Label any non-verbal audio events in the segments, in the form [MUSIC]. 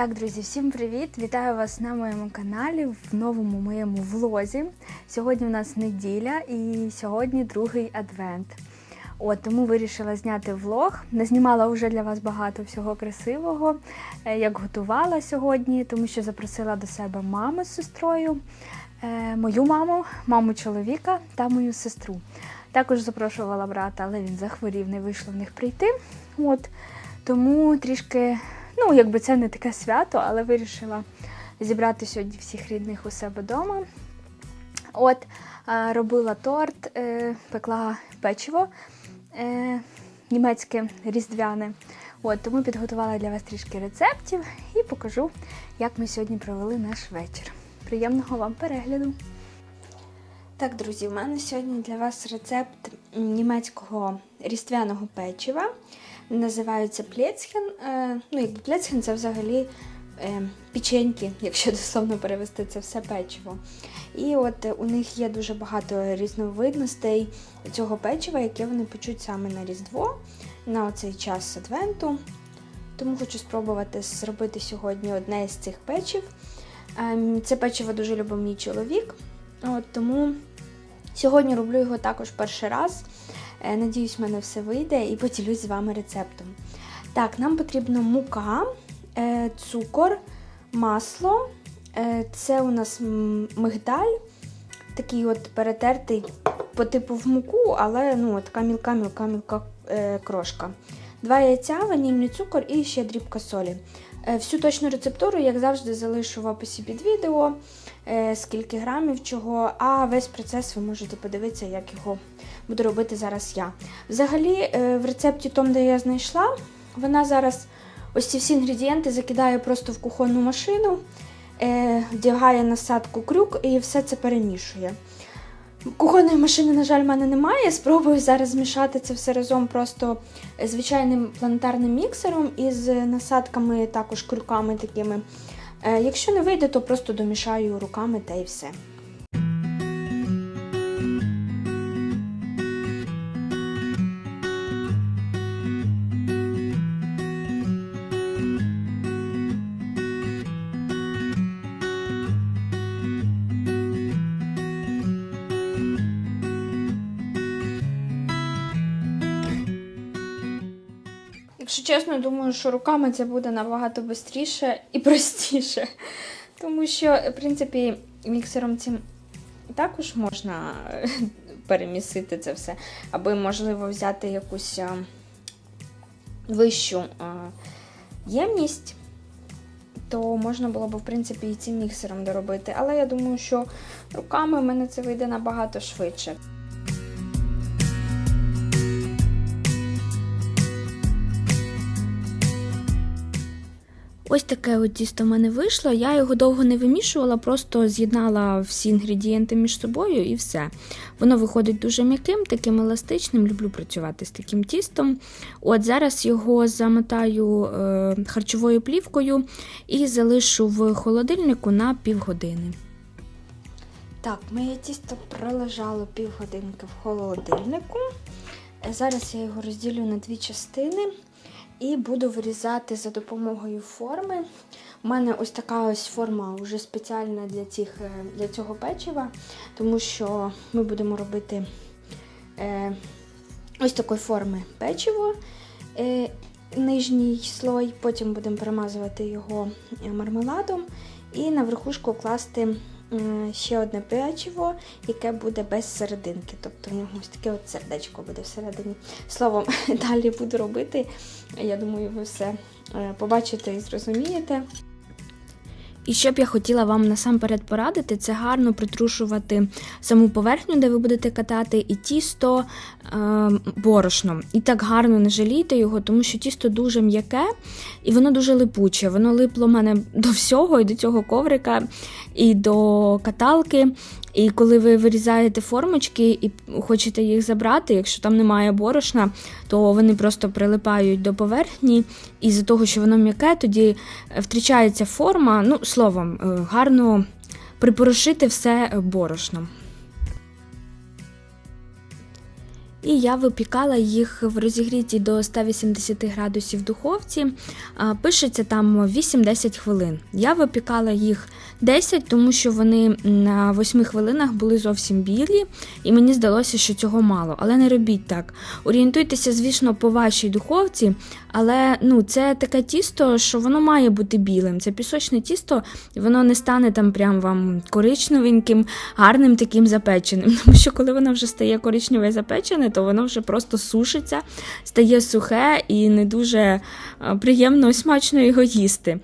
Так, друзі, всім привіт! Вітаю вас на моєму каналі в новому моєму влозі. Сьогодні у нас неділя і сьогодні другий адвент. От тому вирішила зняти влог. Назнімала вже для вас багато всього красивого, е, як готувала сьогодні, тому що запросила до себе маму з сестрою, е, мою маму, маму чоловіка та мою сестру. Також запрошувала брата, але він захворів, не вийшло в них прийти. От тому трішки, ну якби це не таке свято, але вирішила зібрати сьогодні всіх рідних у себе вдома. От е, робила торт, е, пекла печиво е, німецьке різдвяне. От, тому підготувала для вас трішки рецептів і покажу, як ми сьогодні провели наш вечір. Приємного вам перегляду! Так, друзі, в мене сьогодні для вас рецепт німецького різдвяного печива. Називається плецхен. Е, Ну, якби плецхен це взагалі е, печеньки, [LAUGHS] якщо дословно перевести це все печиво. І от е, у них є дуже багато різновидностей цього печива, яке вони печуть саме на Різдво, на оцей час адвенту. Тому хочу спробувати зробити сьогодні одне з цих печив. Ем, Це печиво дуже любив мій чоловік. От, Тому сьогодні роблю його також перший раз. Е, Надіюсь, в мене все вийде і поділюсь з вами рецептом. Так, нам потрібно мука, е, цукор, масло. Е, Це у нас мигдаль, такий от перетертий по типу в муку, але ну, така мілка-мілка-мілка крошка. Два яйця, ванільний цукор і ще дрібка солі. Всю точну рецептуру, як завжди, залишу в описі під відео, скільки грамів чого, а весь процес ви можете подивитися, як його буду робити зараз я. Взагалі, е, в рецепті том, де я знайшла, вона зараз ось ці всі інгредієнти закидає просто в кухонну машину, е, вдягає насадку крюк і все це перемішує. Кухонної машини, на жаль, в мене немає. Спробую зараз змішати це все разом просто звичайним планетарним міксером із насадками, також крюками такими. Е, Якщо не вийде, то просто домішаю руками та й все. Чесно, думаю, що руками це буде набагато швидше і простіше. Тому що, в принципі, міксером цим також можна е, перемісити це все, аби, можливо, взяти якусь вищу ємність, то можна було б, в принципі, і цим міксером доробити. Але я думаю, що руками в мене це вийде набагато швидше. Ось таке от тісто в мене вийшло. Я його довго не вимішувала, просто з'єднала всі інгредієнти між собою і все. Воно виходить дуже м'яким, таким еластичним. Люблю працювати з таким тістом. От зараз його замотаю е, харчовою плівкою і залишу в холодильнику на півгодини. Так, моє тісто пролежало півгодинки в холодильнику. Е, Зараз я його розділю на дві частини. І буду вирізати за допомогою форми. У мене ось така ось форма вже спеціальна для цих, е, для цього печива, тому що ми будемо робити е, ось такої форми печиво, е, нижній слой, потім будемо перемазувати його мармеладом і на верхушку класти ще одне печиво, яке буде без серединки. Тобто в нього ось таке от сердечко буде всередині. Словом, [LAUGHS] далі буду робити. Я думаю, ви все е, побачите і зрозумієте. І що б я хотіла вам насамперед порадити, це гарно притрушувати саму поверхню, де ви будете катати, і тісто е, борошном. І так гарно не жалійте його, тому що тісто дуже м'яке і воно дуже липуче. Воно липло мене до всього, і до цього коврика, і до каталки. І коли ви вирізаєте формочки і хочете їх забрати, якщо там немає борошна, то вони просто прилипають до поверхні, і з-за того, що воно м'яке, тоді втрачається форма. Ну, словом, е, гарно припорошити все борошном. І я випікала їх в розігріті до 180 градусів духовці. Пишеться там 8-10 хвилин. Я випікала їх 10, тому що вони на 8 хвилинах були зовсім білі, і мені здалося, що цього мало. Але не робіть так. Орієнтуйтеся, звісно, по вашій духовці, але ну, це таке тісто, що воно має бути білим. Це пісочне тісто, воно не стане там прям вам коричневеньким, гарним таким запеченим. [LAUGHS] Тому що коли воно вже стає коричневе запечене, то воно вже просто сушиться, стає сухе і не дуже е, приємно і смачно його їсти.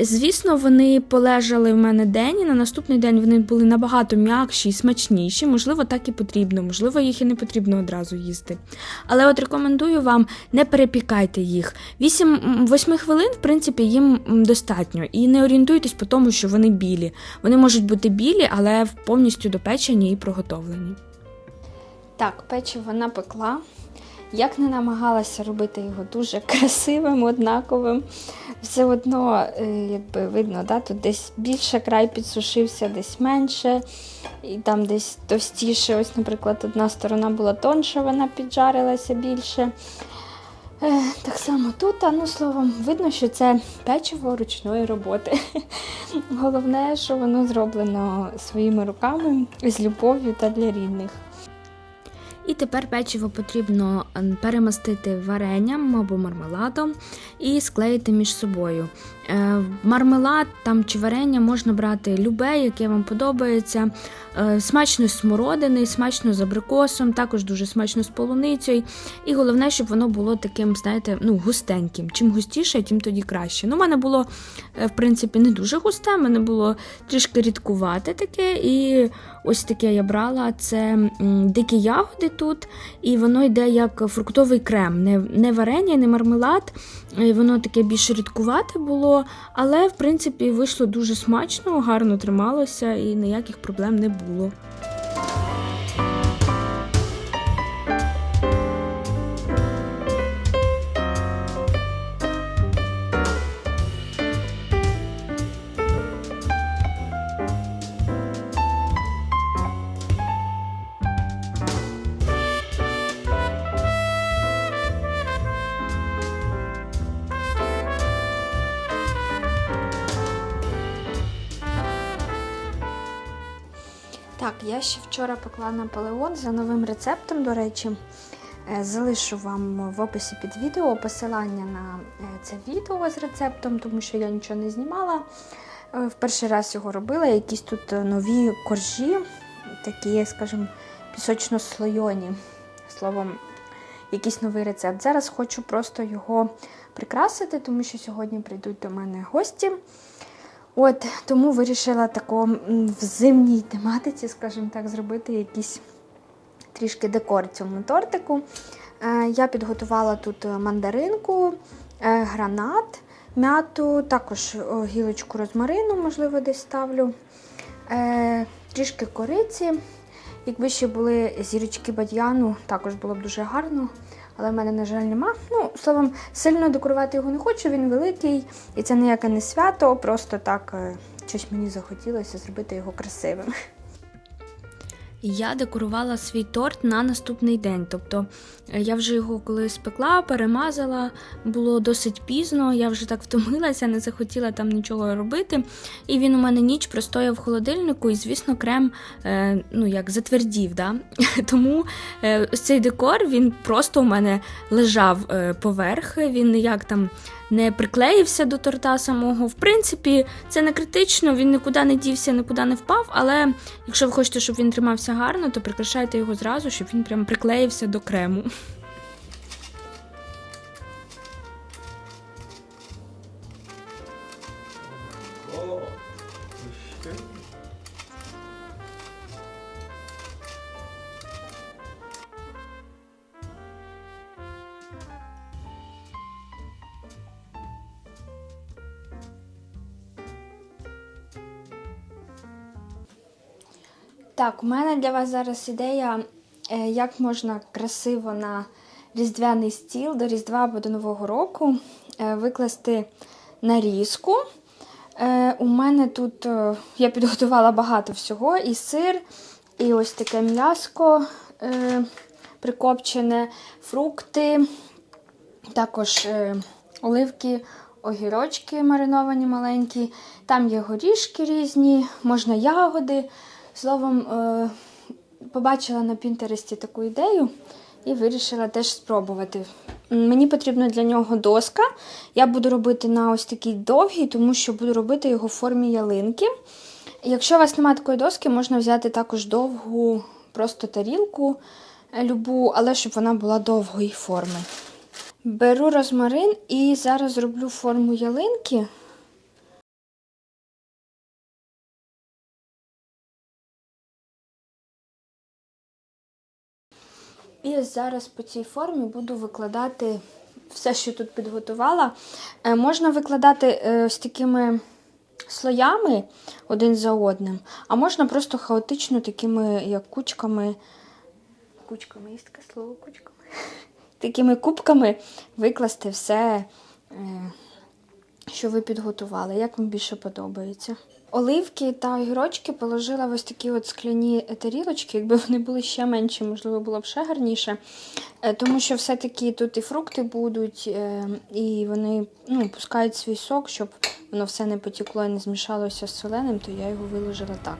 Звісно, вони полежали в мене день, і на наступний день вони були набагато м'якші і смачніші. Можливо, так і потрібно, можливо, їх і не потрібно одразу їсти. Але от рекомендую вам не перепікайте їх. 8 хвилин, в принципі, їм достатньо. І не орієнтуйтесь по тому, що вони білі. Вони можуть бути білі, але повністю допечені і приготовлені. Так, печиво напекла. Як не намагалася робити його дуже красивим, однаковим, все одно, е, якби видно, да, тут десь більше край підсушився, десь менше, і там десь товстіше. Ось, наприклад, одна сторона була тонша, вона піджарилася більше. Е, Так само тут, а, ну словом, видно, що це печиво ручної роботи. Головне, що воно зроблено своїми руками з любов'ю та для рідних. І тепер печиво потрібно ем, перемастити варенням або мармеладом і склеїти між собою. Е, Мармелад там чи варення можна брати любе, яке вам подобається. Е, Смачно з смородини, смачно з абрикосом, також дуже смачно з полуницею. І головне, щоб воно було таким, знаєте, ну, густеньким. Чим густіше, тим тоді краще. Ну, у мене було, е, в принципі, не дуже густе, в мене було трішки рідкувате таке. І ось таке я брала. Це дикі ягоди тут, і воно йде як фруктовий крем, не, не варення, не мармелад. Воно таке більш рідкувате було, але в принципі вийшло дуже смачно, гарно трималося і ніяких проблем не було. Я ще вчора пекла Наполеон за новим рецептом, до речі. Е, Залишу вам в описі під відео посилання на е, це відео з рецептом, тому що я нічого не знімала. Е, В перший раз його робила. Якісь тут нові коржі, такі, скажімо, пісочно-слойоні. Словом, якийсь новий рецепт. Зараз хочу просто його прикрасити, тому що сьогодні прийдуть до мене гості. От, тому вирішила тако в зимній тематиці, скажімо так, зробити якийсь трішки декор цьому тортику. Е, я підготувала тут мандаринку, е, гранат, м'яту, також гілочку розмарину, можливо, десь ставлю, е, трішки кориці. Якби ще були зірочки бадьяну, також було б дуже гарно. Але в мене, на жаль, нема. Ну, словом, сильно декорувати його не хочу, він великий, і це ніяке не свято, просто так е, щось мені захотілося зробити його красивим. Я декорувала свій торт на наступний день. Тобто е, я вже його коли спекла, перемазала, було досить пізно, я вже так втомилася, не захотіла там нічого робити. І він у мене ніч простояв в холодильнику, і, звісно, крем е, ну, як затвердів. Да? [LAUGHS] Тому е, ось цей декор він просто у мене лежав поверх, він ніяк там не приклеївся до торта самого. В принципі, це не критично, він нікуди не дівся, нікуди не впав. Але якщо ви хочете, щоб він тримався гарно, то прикрашайте його зразу, щоб він прям приклеївся до крему. Так, у мене для вас зараз ідея, е, як можна красиво на різдвяний стіл до Різдва або до Нового року е, викласти нарізку. Е, У мене тут я підготувала багато всього: і сир, і ось таке м'яско прикопчене, фрукти, також оливки, огірочки мариновані маленькі. Там є горішки різні, можна ягоди. Словом, е, побачила на Пінтересті таку ідею і вирішила теж спробувати. Мені потрібна для нього доска. Я буду робити на ось такій довгій, тому що буду робити його в формі ялинки. Якщо у вас немає такої доски, можна взяти також довгу просто тарілку любу, але щоб вона була довгої форми. Беру розмарин і зараз зроблю форму ялинки. І зараз по цій формі буду викладати все, що тут підготувала. Е, Можна викладати е, ось такими слоями один за одним, а можна просто хаотично такими, як кучками. Кучками, є таке слово кучками. [LAUGHS] Такими кубками викласти все, е, що ви підготували, як вам більше подобається. Оливки та огірочки положила в ось такі от скляні тарілочки. Якби вони були ще менші, можливо, було б ще гарніше. Е, Тому що все-таки тут і фрукти будуть, е, і вони ну, пускають свій сок, щоб воно все не потекло і не змішалося з соленим, то я його виложила так.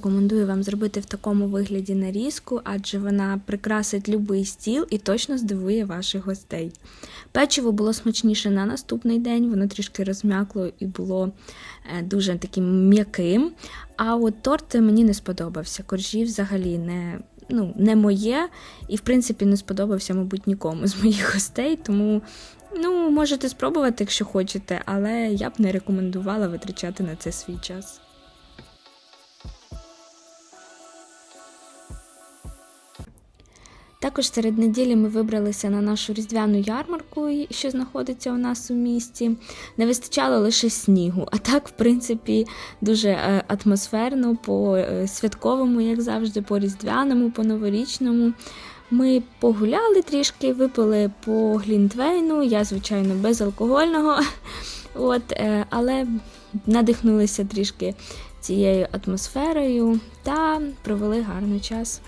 Рекомендую вам зробити в такому вигляді нарізку, адже вона прикрасить любий стіл і точно здивує ваших гостей. Печиво було смачніше на наступний день, воно трішки розм'якло і було е, дуже таким м'яким. А от торт мені не сподобався. Коржі взагалі не, ну, не моє, і в принципі не сподобався, мабуть, нікому з моїх гостей. Тому ну, можете спробувати, якщо хочете, але я б не рекомендувала витрачати на це свій час. Також серед неділі ми вибралися на нашу різдвяну ярмарку, що знаходиться у нас у місті. Не вистачало лише снігу, а так, в принципі, дуже е, атмосферно, по е, святковому, як завжди, по різдвяному, по новорічному. Ми погуляли трішки, випили по глінтвейну, я, звичайно, безалкогольного, [LAUGHS] От, е, але надихнулися трішки цією атмосферою та провели гарний час.